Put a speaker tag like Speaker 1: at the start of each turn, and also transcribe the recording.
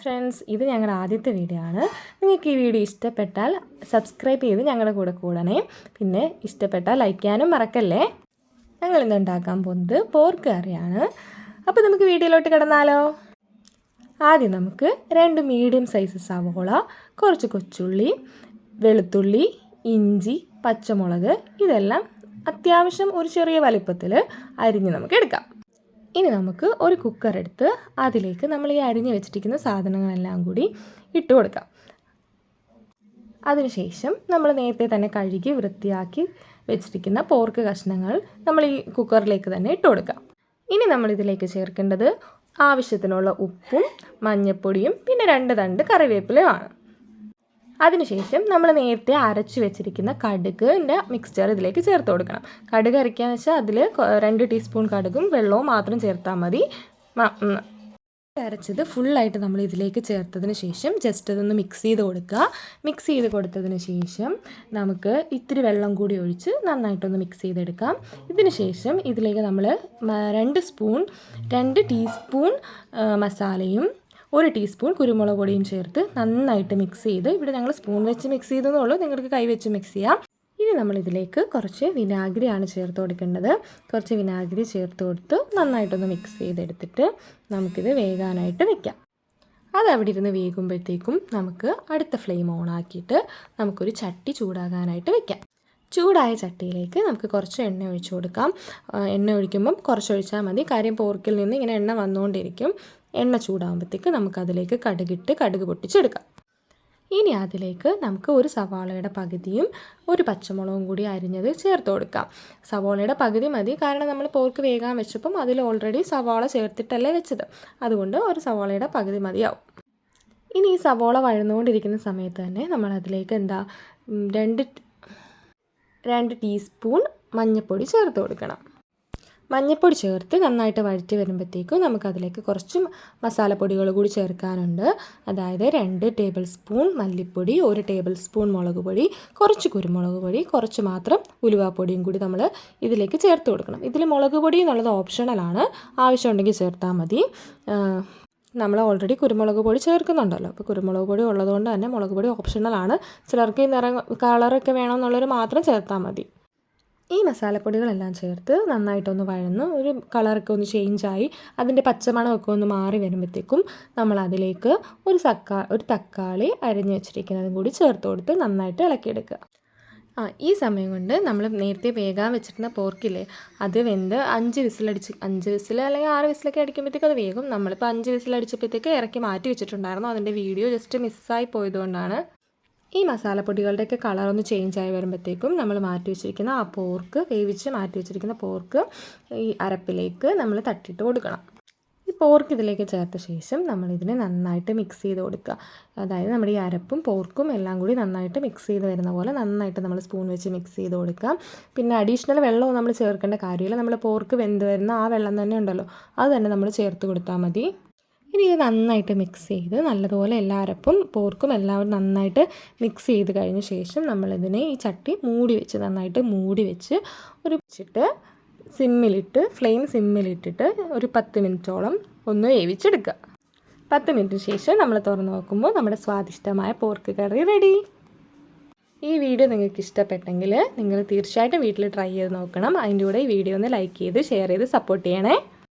Speaker 1: Friends ഇത് ഞങ്ങളുടെ ആദ്യത്തെ വീഡിയോ ആണ്. നിങ്ങൾക്ക് ഈ വീഡിയോ ഇഷ്ടപ്പെട്ടാൽ സബ്സ്ക്രൈബ് ചെയ്ത് ഞങ്ങളുടെ കൂടെ കൂടണേ. പിന്നെ ഇഷ്ടപ്പെട്ടാൽ ലൈക്ക് ചെയ്യാനും മറക്കല്ലേ? ഞങ്ങൾ ഇന്ന് ഉണ്ടാക്കാൻ പോകുന്നത് പോർക്ക് കറിയാണ്. അപ്പോൾ നമുക്ക് വീഡിയോയിലോട്ട് കിടന്നാലോ? ആദ്യം നമുക്ക് രണ്ട് മീഡിയം സൈസ് സവോള കുറച്ച് കൊച്ചുള്ളി വെളുത്തുള്ളി ഇഞ്ചി പച്ചമുളക് ഇതെല്ലാം അത്യാവശ്യം ഒരു ചെറിയ വലിപ്പത്തിൽ അരിഞ്ഞ് നമുക്ക് എടുക്കാം. ഇനി നമുക്ക് ഒരു കുക്കർ എടുത്ത് അതിലേക്ക് നമ്മൾ ഈ അരിഞ്ഞു വെച്ചിരിക്കുന്ന സാധനങ്ങളെല്ലാം കൂടി ഇട്ട് കൊടുക്കാം. അതിനുശേഷം നമ്മൾ നേരത്തെ തന്നെ കഴുകി വൃത്തിയാക്കി വെച്ചിരിക്കുന്ന പോർക്ക് കഷ്ണങ്ങൾ നമ്മൾ ഈ കുക്കറിലേക്ക് തന്നെ ഇട്ട് കൊടുക്കാം. ഇനി നമ്മൾ ഇതിലേക്ക് ചേർക്കേണ്ടത് ആവശ്യത്തിനുള്ള ഉപ്പും മഞ്ഞൾപ്പൊടിയും പിന്നെ രണ്ട് തണ്ട് കറിവേപ്പിലയുമാണ്. അതിനുശേഷം നമ്മൾ നേരത്തെ അരച്ച് വെച്ചിരിക്കുന്ന കടുകിന്റെ മിക്സ്ചർ ഇതിലേക്ക് ചേർത്ത് കൊടുക്കണം. കടുക് അരയ്ക്കാന്ന് വെച്ചാൽ അതിൽ രണ്ട് ടീസ്പൂൺ കടുകും വെള്ളവും മാത്രം ചേർത്താൽ മതി. അരച്ചത് ഫുള്ളായിട്ട് നമ്മൾ ഇതിലേക്ക് ചേർത്തതിന് ശേഷം ജസ്റ്റ് ഇതൊന്ന് മിക്സ് ചെയ്ത് കൊടുക്കുക മിക്സ് ചെയ്ത് കൊടുത്തതിന് ശേഷം നമുക്ക് ഇത്തിരി വെള്ളം കൂടി ഒഴിച്ച് നന്നായിട്ടൊന്ന് മിക്സ് ചെയ്തെടുക്കാം. ഇതിന് ശേഷം ഇതിലേക്ക് നമ്മൾ രണ്ട് സ്പൂൺ രണ്ട് ടീസ്പൂൺ മസാലയും ഒരു ടീസ്പൂൺ കുരുമുളക് പൊടിയും ചേർത്ത് നന്നായിട്ട് മിക്സ് ചെയ്ത് ഇവിടെ ഞങ്ങൾ സ്പൂൺ വെച്ച് മിക്സ് ചെയ്തെന്നേ ഉള്ളൂ. നിങ്ങൾക്ക് കൈ വെച്ച് മിക്സ് ചെയ്യാം. ഇനി നമ്മളിതിലേക്ക് കുറച്ച് വിനാഗിരിയാണ് ചേർത്ത് കൊടുക്കേണ്ടത്. കുറച്ച് വിനാഗിരി ചേർത്ത് കൊടുത്ത് നന്നായിട്ടൊന്ന് മിക്സ് ചെയ്തെടുത്തിട്ട് നമുക്കിത് വേകാനായിട്ട് വെക്കാം. അത് അവിടെ ഇരുന്ന് വേകുമ്പോഴത്തേക്കും നമുക്ക് അടുത്ത ഫ്ലെയിം ഓൺ ആക്കിയിട്ട് നമുക്കൊരു ചട്ടി ചൂടാകാനായിട്ട് വെക്കാം. ചൂടായ ചട്ടിയിലേക്ക് നമുക്ക് കുറച്ച് എണ്ണ ഒഴിച്ചു കൊടുക്കാം. എണ്ണ ഒഴിക്കുമ്പം കുറച്ച് ഒഴിച്ചാൽ മതി. കാര്യം പോർക്കിൽ നിന്ന് ഇങ്ങനെ എണ്ണ വന്നുകൊണ്ടിരിക്കും. എണ്ണ ചൂടാകുമ്പോഴത്തേക്ക് നമുക്കതിലേക്ക് കടുകിട്ട് കടുക് പൊട്ടിച്ചെടുക്കാം. ഇനി അതിലേക്ക് നമുക്ക് ഒരു സവാളയുടെ പകുതിയും ഒരു പച്ചമുളകും കൂടി അരിഞ്ഞത് ചേർത്ത് കൊടുക്കാം. സവാളയുടെ പകുതി മതി കാരണം നമ്മൾ പോർക്ക് വേകാൻ വെച്ചപ്പം അതിൽ ഓൾറെഡി സവാള ചേർത്തിട്ടല്ലേ വെച്ചത്. അതുകൊണ്ട് ഒരു സവാളയുടെ പകുതി മതിയാവും. ഇനി ഈ സവാള വഴന്നുകൊണ്ടിരിക്കുന്ന സമയത്ത് തന്നെ നമ്മൾ അതിലേക്ക് എന്താ രണ്ട് രണ്ട് ടീസ്പൂൺ മഞ്ഞൾപ്പൊടി ചേർത്ത് കൊടുക്കണം. മഞ്ഞൾപ്പൊടി ചേർത്ത് നന്നായിട്ട് വഴറ്റി വരുമ്പോഴത്തേക്കും നമുക്കതിലേക്ക് കുറച്ച് മസാലപ്പൊടികൾ കൂടി ചേർക്കാനുണ്ട്. അതായത് രണ്ട് ടേബിൾ സ്പൂൺ മല്ലിപ്പൊടി ഒരു ടേബിൾ സ്പൂൺ മുളക് പൊടി കുറച്ച് കുരുമുളക് പൊടി കുറച്ച് മാത്രം ഉലുവാപ്പൊടിയും കൂടി നമ്മൾ ഇതിലേക്ക് ചേർത്ത് കൊടുക്കണം. ഇതിൽ മുളക് പൊടി എന്നുള്ളത് ഓപ്ഷണലാണ് ആവശ്യമുണ്ടെങ്കിൽ ചേർത്താൽ മതി. നമ്മൾ ഓൾറെഡി കുരുമുളക് പൊടി ചേർക്കുന്നുണ്ടല്ലോ. അപ്പോൾ കുരുമുളക് പൊടി ഉള്ളതുകൊണ്ട് തന്നെ മുളക് പൊടി ഓപ്ഷണലാണ് ചിലർക്ക് നിറം കളറൊക്കെ വേണമെന്നുള്ളവർ മാത്രം ചേർത്താൽ മതി. ഈ മസാലപ്പൊടികളെല്ലാം ചേർത്ത് നന്നായിട്ടൊന്ന് വഴന്ന് ഒരു കളറൊക്കെ ഒന്ന് ചേഞ്ചായി അതിന്റെ പച്ചമണമൊക്കെ ഒന്ന് മാറി വരുമ്പോഴത്തേക്കും നമ്മൾ അതിലേക്ക് ഒരു സക്കാ ഒരു തക്കാളി അരിഞ്ഞ് വെച്ചിരിക്കുന്നതും കൂടി ചേർത്ത് കൊടുത്ത് നന്നായിട്ട് ഇളക്കിയെടുക്കുക. ആ ഈ സമയം കൊണ്ട് നമ്മൾ നേരത്തെ വേഗം വെച്ചിരുന്ന പോർക്കില്ലേ അത് വെന്ത് അഞ്ച് വിസിലടിച്ച് അഞ്ച് വിസിൽ അല്ലെങ്കിൽ ആറ് വിസിലൊക്കെ അടിക്കുമ്പോഴത്തേക്ക് അത് വേഗം നമ്മളിപ്പോൾ അഞ്ച് വിസിലടിച്ചപ്പോഴത്തേക്ക് ഇറക്കി മാറ്റി വെച്ചിട്ടുണ്ടായിരുന്നു. അതിന്റെ വീഡിയോ ജസ്റ്റ് മിസ്സായി പോയതുകൊണ്ടാണ്. ഈ മസാലപ്പൊടികളുടെയൊക്കെ കളർ ഒന്ന് ചേഞ്ച് ആയി വരുമ്പോഴത്തേക്കും നമ്മൾ മാറ്റി വെച്ചിരിക്കുന്ന ആ പോർക്ക് വേവിച്ച് മാറ്റി വെച്ചിരിക്കുന്ന പോർക്ക് ഈ അരപ്പിലേക്ക് നമ്മൾ തട്ടിയിട്ട് കൊടുക്കണം. ഈ പോർക്ക് ഇതിലേക്ക് ചേർത്ത ശേഷം നമ്മൾ ഇതിനെ നന്നായിട്ട് മിക്സ് ചെയ്ത് കൊടുക്കുക. അതായത് നമ്മുടെ ഈ അരപ്പും പോർക്കും എല്ലാം കൂടി നന്നായിട്ട് മിക്സ് ചെയ്ത് വരുന്ന പോലെ നന്നായിട്ട് നമ്മൾ സ്പൂൺ വെച്ച് മിക്സ് ചെയ്ത് കൊടുക്കുക. പിന്നെ അഡീഷണൽ വെള്ളവും നമ്മൾ ചേർക്കേണ്ട കാര്യമില്ല. നമ്മൾ പോർക്ക് വെന്ത് വരുന്ന ആ വെള്ളം തന്നെ ഉണ്ടല്ലോ. അത് തന്നെ നമ്മൾ ചേർത്ത് കൊടുത്താൽ മതി. ഇനി ഇത് നന്നായിട്ട് മിക്സ് ചെയ്ത് നല്ലതുപോലെ എല്ലാ അരപ്പും പോർക്കും എല്ലാവരും നന്നായിട്ട് മിക്സ് ചെയ്ത് കഴിഞ്ഞ ശേഷം നമ്മളിതിനെ ഈ ചട്ടി മൂടി വെച്ച് നന്നായിട്ട് മൂടി വെച്ച് ഒരു വെച്ചിട്ട് സിമ്മിലിട്ട് ഫ്ലെയിം സിമ്മിലിട്ടിട്ട് ഒരു പത്ത് മിനിറ്റോളം ഒന്ന് വേവിച്ചെടുക്കുക. പത്ത് മിനിറ്റിന് ശേഷം നമ്മൾ തുറന്ന് നോക്കുമ്പോൾ നമ്മുടെ സ്വാദിഷ്ടമായ പോർക്ക് കറി റെഡി ഈ വീഡിയോ നിങ്ങൾക്ക് ഇഷ്ടപ്പെട്ടെങ്കിൽ നിങ്ങൾ തീർച്ചയായിട്ടും വീട്ടിൽ ട്രൈ ചെയ്ത് നോക്കണം. അതിന്റെ കൂടെ ഈ വീഡിയോ ഒന്ന് ലൈക്ക് ചെയ്ത് ഷെയർ ചെയ്ത് സപ്പോർട്ട് ചെയ്യണേ.